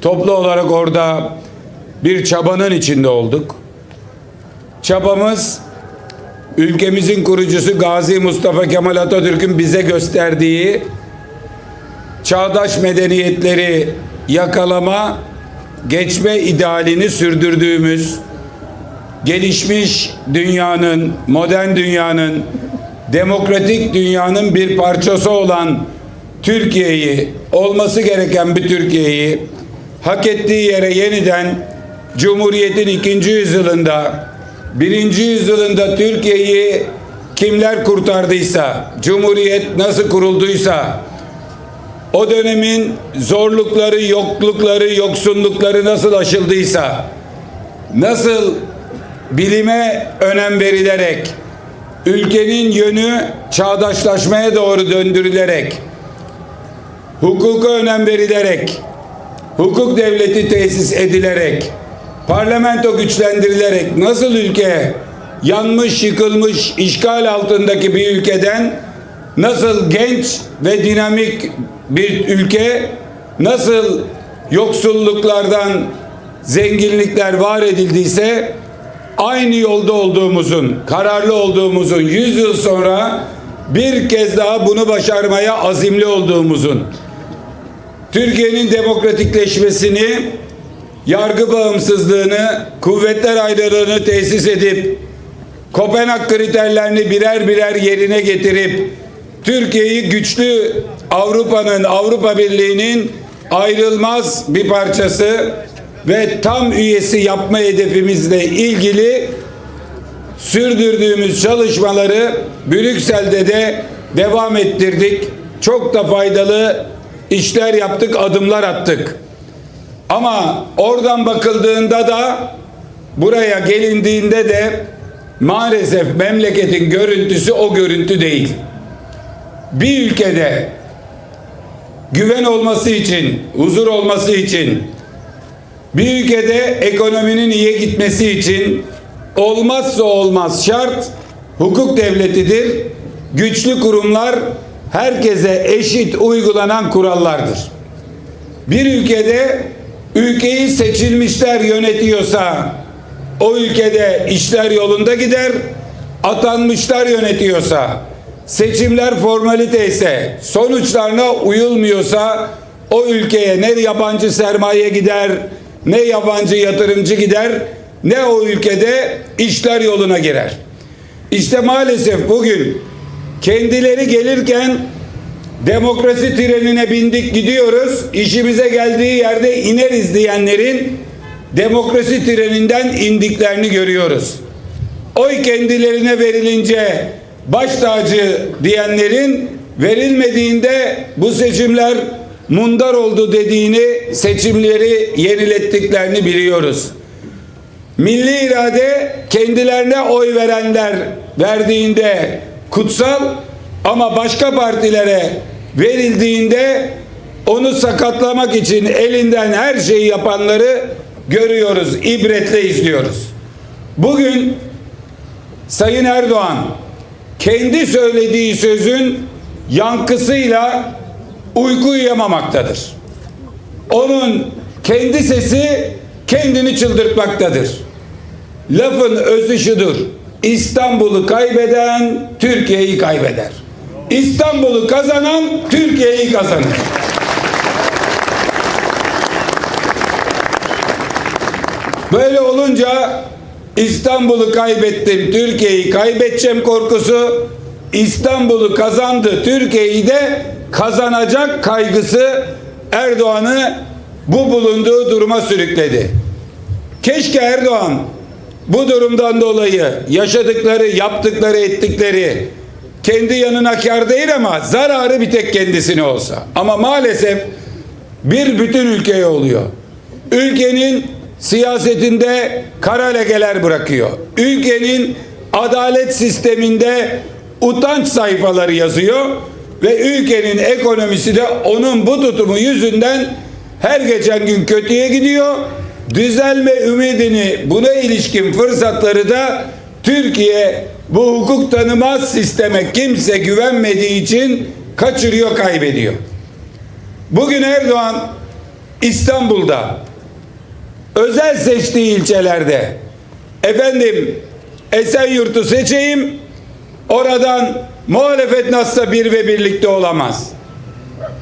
Toplu olarak orada bir çabanın içinde olduk. Çabamız ülkemizin kurucusu Gazi Mustafa Kemal Atatürk'ün bize gösterdiği çağdaş medeniyetleri yakalama, geçme idealini sürdürdüğümüz gelişmiş dünyanın, modern dünyanın, demokratik dünyanın bir parçası olan Türkiye'yi, olması gereken bir Türkiye'yi hak ettiği yere yeniden Cumhuriyet'in ikinci yüzyılında, birinci yüzyılında Türkiye'yi kimler kurtardıysa, Cumhuriyet nasıl kurulduysa, o dönemin zorlukları, yoklukları, yoksunlukları nasıl aşıldıysa, nasıl bilime önem verilerek, ülkenin yönü çağdaşlaşmaya doğru döndürülerek, hukuka önem verilerek, hukuk devleti tesis edilerek, parlamento güçlendirilerek nasıl ülke yanmış, yıkılmış, işgal altındaki bir ülkeden nasıl genç ve dinamik bir ülke nasıl yoksulluklardan zenginlikler var edildiyse aynı yolda olduğumuzun, kararlı olduğumuzun 100 yıl sonra bir kez daha bunu başarmaya azimli olduğumuzun Türkiye'nin demokratikleşmesini, yargı bağımsızlığını, kuvvetler ayrılığını tesis edip Kopenhag kriterlerini birer birer yerine getirip Türkiye'yi güçlü Avrupa'nın, Avrupa Birliği'nin ayrılmaz bir parçası ve tam üyesi yapma hedefimizle ilgili sürdürdüğümüz çalışmaları Brüksel'de de devam ettirdik. Çok da faydalı işler yaptık, adımlar attık. Ama oradan bakıldığında da buraya gelindiğinde de maalesef memleketin görüntüsü o görüntü değil. Bir ülkede güven olması için, huzur olması için, bir ülkede ekonominin iyi gitmesi için olmazsa olmaz şart hukuk devletidir. Güçlü kurumlar herkese eşit uygulanan kurallardır. Bir ülkede ülkeyi seçilmişler yönetiyorsa o ülkede işler yolunda gider. Atanmışlar yönetiyorsa seçimler formalite ise sonuçlarına uyulmuyorsa o ülkeye ne yabancı sermaye gider ne yabancı yatırımcı gider ne o ülkede işler yoluna girer. İşte maalesef bugün kendileri gelirken demokrasi trenine bindik gidiyoruz. İşimize geldiği yerde ineriz diyenlerin demokrasi treninden indiklerini görüyoruz. Oy kendilerine verilince baş tacı diyenlerin verilmediğinde bu seçimler mundar oldu dediğini seçimleri yenilettiklerini biliyoruz. Milli irade kendilerine oy verenler verdiğinde kutsal ama başka partilere verildiğinde onu sakatlamak için elinden her şeyi yapanları görüyoruz, ibretle izliyoruz. Bugün Sayın Erdoğan kendi söylediği sözün yankısıyla uyku uyuyamamaktadır. Onun kendi sesi kendini çıldırtmaktadır. Lafın özü şudur. İstanbul'u kaybeden Türkiye'yi kaybeder. İstanbul'u kazanan Türkiye'yi kazanır. Böyle olunca İstanbul'u kaybettim, Türkiye'yi kaybedeceğim korkusu, İstanbul'u kazandı, Türkiye'yi de kazanacak kaygısı Erdoğan'ı bu bulunduğu duruma sürükledi. Keşke Erdoğan bu durumdan dolayı yaşadıkları, yaptıkları, ettikleri kendi yanına kar değil ama zararı bir tek kendisine olsa. Ama maalesef bir bütün ülkeye oluyor. Ülkenin siyasetinde kara lekeler bırakıyor. Ülkenin adalet sisteminde utanç sayfaları yazıyor ve ülkenin ekonomisi de onun bu tutumu yüzünden her geçen gün kötüye gidiyor. Düzelme ümidini buna ilişkin fırsatları da Türkiye bu hukuk tanımaz sisteme kimse güvenmediği için kaçırıyor, kaybediyor. Bugün Erdoğan İstanbul'da özel seçtiği ilçelerde efendim Esenyurt'u seçeyim oradan muhalefet nasılsa bir ve birlikte olamaz.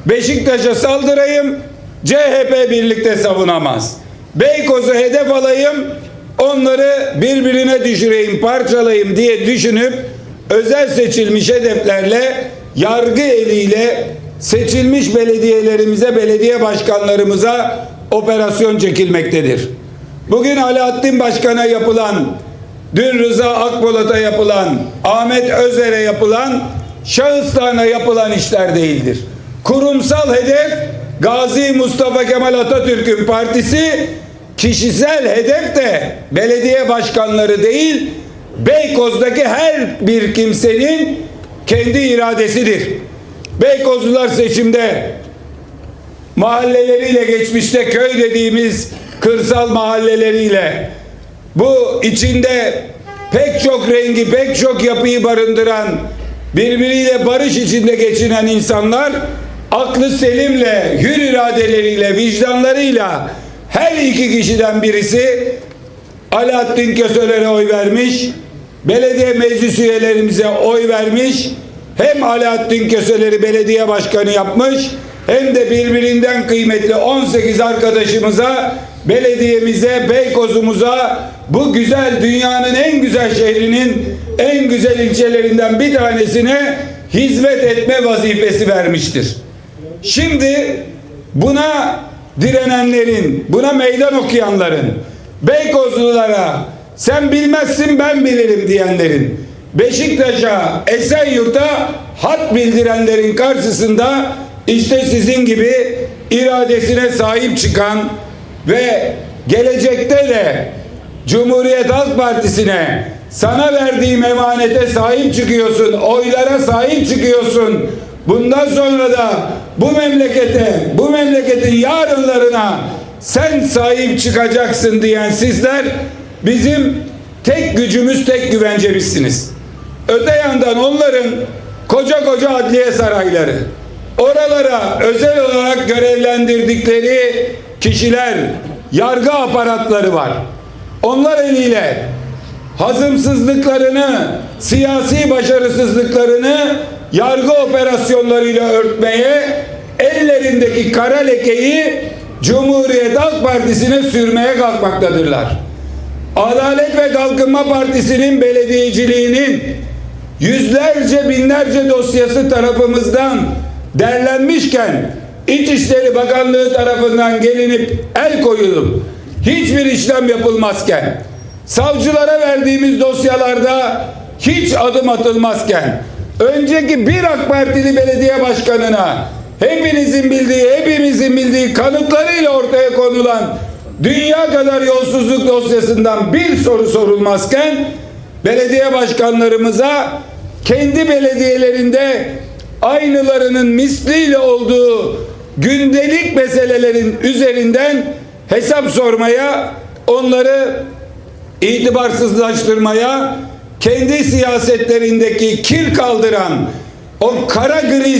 Beşiktaş'a saldırayım CHP birlikte savunamaz. Beykoz'u hedef alayım onları birbirine düşüreyim parçalayayım diye düşünüp özel seçilmiş hedeflerle yargı eliyle seçilmiş belediyelerimize belediye başkanlarımıza operasyon çekilmektedir. Bugün Alaaddin Başkan'a yapılan dün Rıza Akpolat'a yapılan Ahmet Özer'e yapılan şahıslarına yapılan işler değildir. Kurumsal hedef Gazi Mustafa Kemal Atatürk'ün partisi kişisel hedef de belediye başkanları değil Beykoz'daki her bir kimsenin kendi iradesidir. Beykozlular seçimde mahalleleriyle geçmişte köy dediğimiz kırsal mahalleleriyle bu içinde pek çok rengi, pek çok yapıyı barındıran, birbiriyle barış içinde geçinen insanlar aklı selimle, hür iradeleriyle, vicdanlarıyla her iki kişiden birisi Alaaddin Köseler'e oy vermiş, belediye meclis üyelerimize oy vermiş, hem Alaaddin Köseler'i belediye başkanı yapmış, hem de birbirinden kıymetli 18 arkadaşımıza, belediyemize, Beykoz'umuza, bu güzel dünyanın en güzel şehrinin en güzel ilçelerinden bir tanesine hizmet etme vazifesi vermiştir. Şimdi buna direnenlerin, buna meydan okuyanların, Beykozlulara sen bilmezsin ben bilirim diyenlerin, Beşiktaş'a, Esenyurt'a hat bildirenlerin karşısında işte sizin gibi iradesine sahip çıkan ve gelecekte de Cumhuriyet Halk Partisi'ne sana verdiğim emanete sahip çıkıyorsun, oylara sahip çıkıyorsun. Bundan sonra da bu memlekete, bu memleketin yarınlarına sen sahip çıkacaksın diyen sizler bizim tek gücümüz, tek güvencemizsiniz. Öte yandan onların koca koca adliye sarayları, oralara özel olarak görevlendirdikleri kişiler, yargı aparatları var. Onlar eliyle hazımsızlıklarını, siyasi başarısızlıklarını yargı operasyonlarıyla örtmeye, ellerindeki kara lekeyi Cumhuriyet Halk Partisi'ne sürmeye kalkmaktadırlar. Adalet ve Kalkınma Partisi'nin belediyeciliğinin yüzlerce binlerce dosyası tarafımızdan derlenmişken İçişleri Bakanlığı tarafından gelinip el koyulup hiçbir işlem yapılmazken savcılara verdiğimiz dosyalarda hiç adım atılmazken önceki bir AK Partili belediye başkanına hepinizin bildiği, hepimizin bildiği kanıtlarıyla ortaya konulan dünya kadar yolsuzluk dosyasından bir soru sorulmazken belediye başkanlarımıza kendi belediyelerinde aynılarının misliyle olduğu gündelik meselelerin üzerinden hesap sormaya, onları itibarsızlaştırmaya, kendi siyasetlerindeki kir kaldıran o kara gri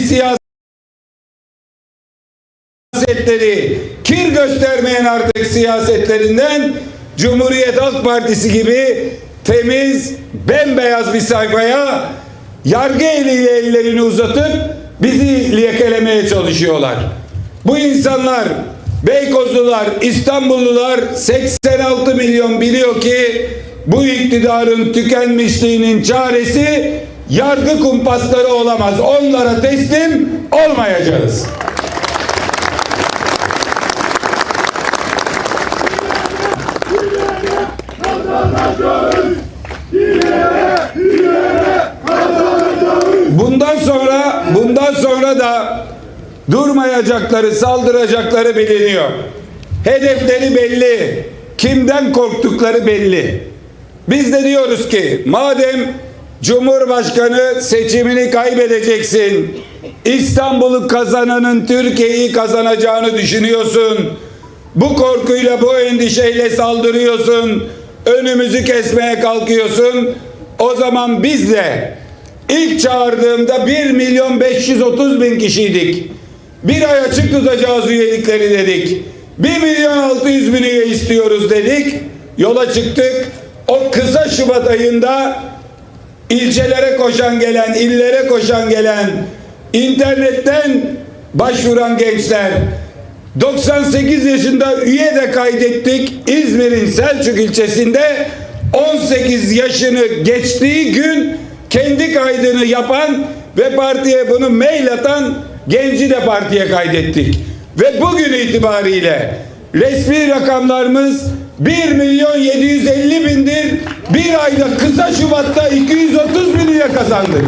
siyasetleri kir göstermeyen artık siyasetlerinden Cumhuriyet Halk Partisi gibi temiz, bembeyaz bir sayfaya yargı eliyle ellerini uzatıp bizi lekelemeye çalışıyorlar. Bu insanlar Beykozlular, İstanbullular 86 milyon biliyor ki bu iktidarın tükenmişliğinin çaresi yargı kumpasları olamaz. Onlara teslim olmayacağız. Bundan sonra bundan sonra da durmayacakları, saldıracakları biliniyor. Hedefleri belli. Kimden korktukları belli. Biz de diyoruz ki madem Cumhurbaşkanı seçimini kaybedeceksin. İstanbul'u kazananın Türkiye'yi kazanacağını düşünüyorsun. Bu korkuyla, bu endişeyle saldırıyorsun. Önümüzü kesmeye kalkıyorsun. O zaman biz de ilk çağırdığımda 1 milyon 530 bin kişiydik. Bir ay açık tutacağız üyelikleri dedik. 1 milyon 600 bin üye istiyoruz dedik. Yola çıktık. O kısa Şubat ayında ilçelere koşan gelen, illere koşan gelen, internetten başvuran gençler 98 yaşında üye de kaydettik. İzmir'in Selçuk ilçesinde 18 yaşını geçtiği gün kendi kaydını yapan ve partiye bunu mail atan genci de partiye kaydettik. Ve bugün itibariyle resmi rakamlarımız 1 milyon 750 bindir. Bir ayda kısa Şubat'ta 230 bin üye kazandık.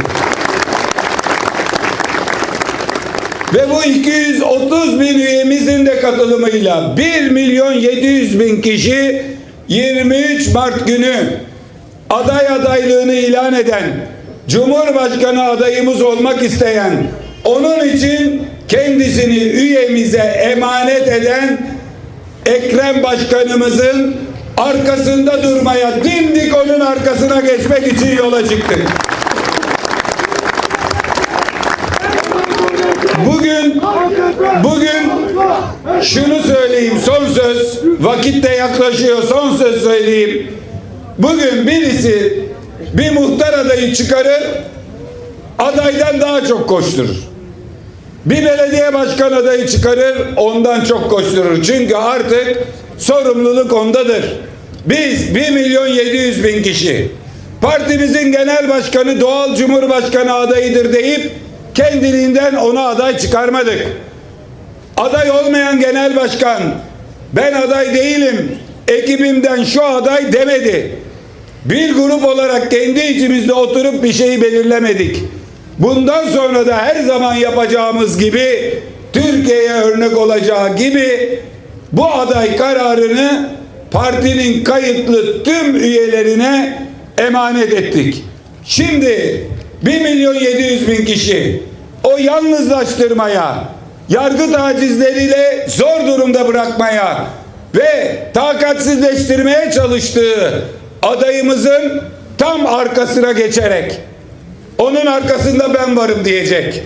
Ve bu 230 bin üyemizin de katılımıyla 1 milyon 700 bin kişi 23 Mart günü aday adaylığını ilan eden, Cumhurbaşkanı adayımız olmak isteyen, onun için kendisini üyemize emanet eden Ekrem Başkanımızın arkasında durmaya, dimdik onun arkasına geçmek için yola çıktık. Bugün bugün şunu söyleyeyim son söz vakit de yaklaşıyor son söz söyleyeyim. Bugün birisi bir muhtar adayı çıkarır adaydan daha çok koşturur. Bir belediye başkan adayı çıkarır ondan çok koşturur. Çünkü artık sorumluluk ondadır. Biz 1 milyon 700 bin kişi partimizin genel başkanı doğal cumhurbaşkanı adayıdır deyip kendiliğinden ona aday çıkarmadık. Aday olmayan genel başkan ben aday değilim ekibimden şu aday demedi. Bir grup olarak kendi içimizde oturup bir şeyi belirlemedik. Bundan sonra da her zaman yapacağımız gibi Türkiye'ye örnek olacağı gibi bu aday kararını partinin kayıtlı tüm üyelerine emanet ettik. Şimdi 1 milyon 700 bin kişi o yalnızlaştırmaya, yargı tacizleriyle zor durumda bırakmaya ve takatsizleştirmeye çalıştığı adayımızın tam arkasına geçerek onun arkasında ben varım diyecek.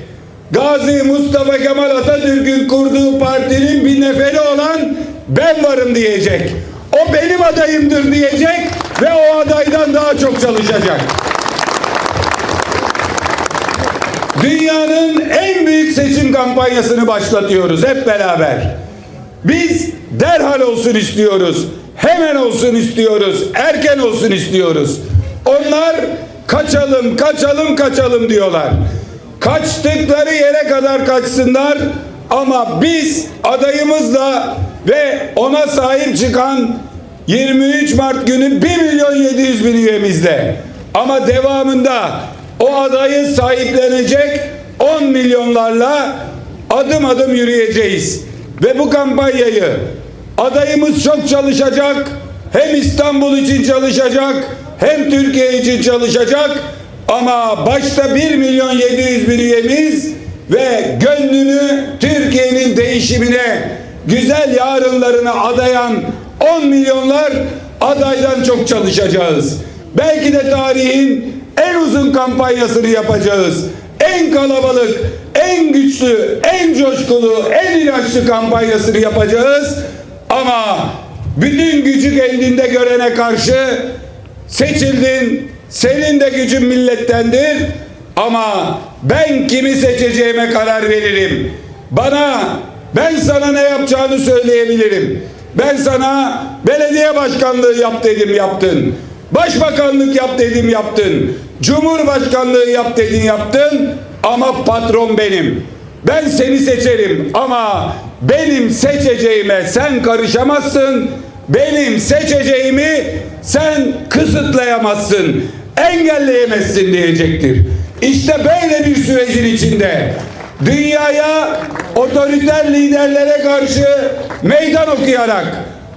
Gazi Mustafa Kemal Atatürk'ün kurduğu partinin bir neferi olan ben varım diyecek. O benim adayımdır diyecek ve o adaydan daha çok çalışacak. Dünyanın en büyük seçim kampanyasını başlatıyoruz hep beraber. Biz derhal olsun istiyoruz. Hemen olsun istiyoruz. Erken olsun istiyoruz. Onlar kaçalım, kaçalım, kaçalım diyorlar. Kaçtıkları yere kadar kaçsınlar ama biz adayımızla ve ona sahip çıkan 23 Mart günü 1 milyon 700 bin üyemizle ama devamında o adayı sahiplenecek 10 milyonlarla adım adım yürüyeceğiz. Ve bu kampanyayı adayımız çok çalışacak. Hem İstanbul için çalışacak hem Türkiye için çalışacak. Ama başta 1 milyon 700 bin üyemiz ve gönlünü Türkiye'nin değişimine, güzel yarınlarına adayan 10 milyonlar adaydan çok çalışacağız. Belki de tarihin en uzun kampanyasını yapacağız. En kalabalık, en güçlü, en coşkulu, en inançlı kampanyasını yapacağız. Ama bütün gücü kendinde görene karşı seçildin, senin de gücün millettendir. Ama ben kimi seçeceğime karar veririm. Bana, ben sana ne yapacağını söyleyebilirim. Ben sana belediye başkanlığı yap dedim yaptın. Başbakanlık yap dedim yaptın. Cumhurbaşkanlığı yap dedin yaptın. Ama patron benim. Ben seni seçerim ama benim seçeceğime sen karışamazsın. Benim seçeceğimi sen kısıtlayamazsın. Engelleyemezsin diyecektir. İşte böyle bir sürecin içinde dünyaya otoriter liderlere karşı meydan okuyarak,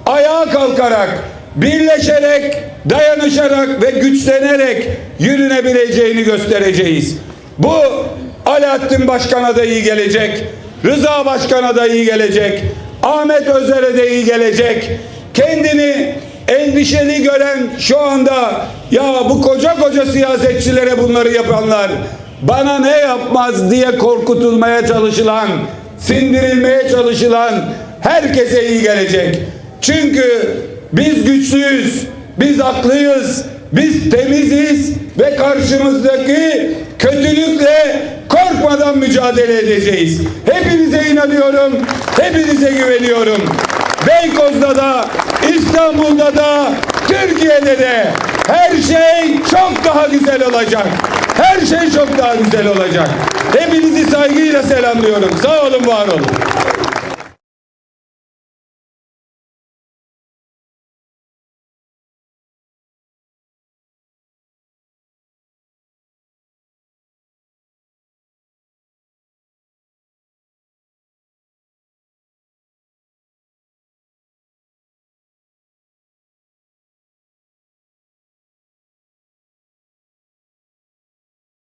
ayağa kalkarak, birleşerek, dayanışarak ve güçlenerek yürünebileceğini göstereceğiz. Bu Alaaddin Başkan adayı gelecek, Rıza Başkan adayı gelecek, Ahmet Özer'e de iyi gelecek. Kendini endişeli gören şu anda ya bu koca koca siyasetçilere bunları yapanlar bana ne yapmaz diye korkutulmaya çalışılan, sindirilmeye çalışılan herkese iyi gelecek. Çünkü biz güçlüyüz, biz haklıyız, biz temiziz ve karşımızdaki kötülükle korkmadan mücadele edeceğiz. Hepinize inanıyorum, hepinize güveniyorum. Beykoz'da da, İstanbul'da da, Türkiye'de de her şey çok daha güzel olacak. Her şey çok daha güzel olacak. Hepinizi saygıyla selamlıyorum. Sağ olun, var olun.